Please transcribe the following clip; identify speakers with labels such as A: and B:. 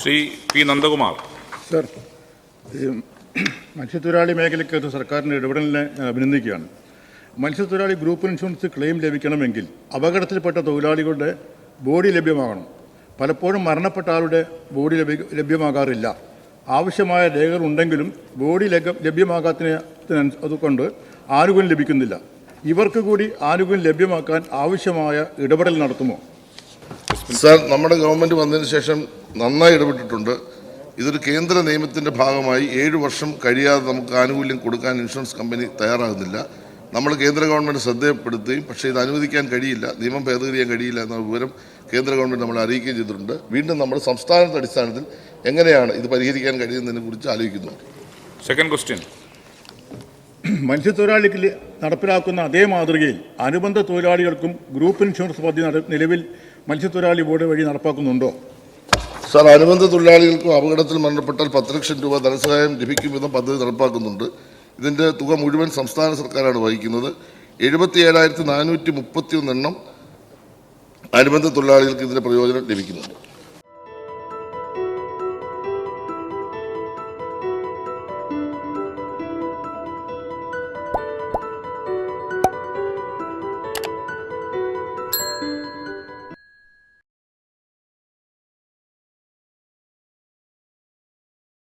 A: Shri P Nandakumar.
B: Sir മത്സ്യത്തൊഴിലാളി മേഖലയ്ക്കകത്ത് സർക്കാരിന്റെ ഇടപെടലിനെ ഞാൻ അഭിനന്ദിക്കുകയാണ്. മത്സ്യത്തൊഴിലാളി ഗ്രൂപ്പ് ഇൻഷുറൻസ് ക്ലെയിം ലഭിക്കണമെങ്കിൽ അപകടത്തിൽപ്പെട്ട തൊഴിലാളികളുടെ ബോഡി ലഭ്യമാകണം. പലപ്പോഴും മരണപ്പെട്ട ആളുടെ ബോഡി ലഭ്യ ലഭ്യമാകാറില്ല. ആവശ്യമായ രേഖകൾ ഉണ്ടെങ്കിലും ബോഡി ലഭ്യ ലഭ്യമാകാത്തതിന് അതുകൊണ്ട് ആനുകൂല്യം ലഭിക്കുന്നില്ല. ഇവർക്ക് കൂടി ആനുകൂല്യം ലഭ്യമാക്കാൻ ആവശ്യമായ ഇടപെടൽ നടത്തുമോ?
C: സാർ നമ്മുടെ ഗവൺമെന്റ് വന്നതിന് ശേഷം നന്നായി ഇടപെട്ടിട്ടുണ്ട്. ഇതൊരു കേന്ദ്ര നിയമത്തിന്റെ ഭാഗമായി ഏഴ് വർഷം കഴിയാതെ നമുക്ക് ആനുകൂല്യം കൊടുക്കാൻ ഇൻഷുറൻസ് കമ്പനി തയ്യാറാകുന്നില്ല. നമ്മൾ കേന്ദ്ര ഗവൺമെന്റ് ശ്രദ്ധയപ്പെടുത്തുകയും പക്ഷേ ഇത് അനുവദിക്കാൻ കഴിയില്ല നിയമം ഭേദഗതി ചെയ്യാൻ കഴിയില്ല എന്ന വിവരം കേന്ദ്ര ഗവൺമെന്റ് നമ്മൾ അറിയിക്കുകയും ചെയ്തിട്ടുണ്ട്. വീണ്ടും നമ്മൾ സംസ്ഥാനത്തെ അടിസ്ഥാനത്തിൽ എങ്ങനെയാണ് ഇത് പരിഹരിക്കാൻ കഴിയുന്നതിനെ കുറിച്ച് ആലോചിക്കുന്നുണ്ട്.
A: സെക്കൻഡ് ക്വസ്റ്റ്യൻ
B: മത്സ്യത്തൊഴിലാളിക്ക് നടപ്പിലാക്കുന്ന അതേ മാതൃകയിൽ അനുബന്ധ തൊഴിലാളികൾക്കും ഗ്രൂപ്പ് ഇൻഷുറൻസ് പദ്ധതി നിലവിൽ മത്സ്യത്തൊഴിലാളി ബോർഡ് വഴി നടപ്പാക്കുന്നുണ്ടോ?
C: സാർ അനുബന്ധ തൊഴിലാളികൾക്കും അപകടത്തിൽ മരണപ്പെട്ടാൽ പത്ത് ലക്ഷം രൂപ ധനസഹായം ലഭിക്കും വിധം പദ്ധതി നടപ്പാക്കുന്നുണ്ട്. ഇതിന്റെ തുക മുഴുവൻ സംസ്ഥാന സർക്കാരാണ് വഹിക്കുന്നത്. എഴുപത്തി ഏഴായിരത്തി നാനൂറ്റി മുപ്പത്തി ഒന്ന് എണ്ണം അനുബന്ധ തൊഴിലാളികൾക്ക് ഇതിന്റെ പ്രയോജനം ലഭിക്കുന്നുണ്ട്.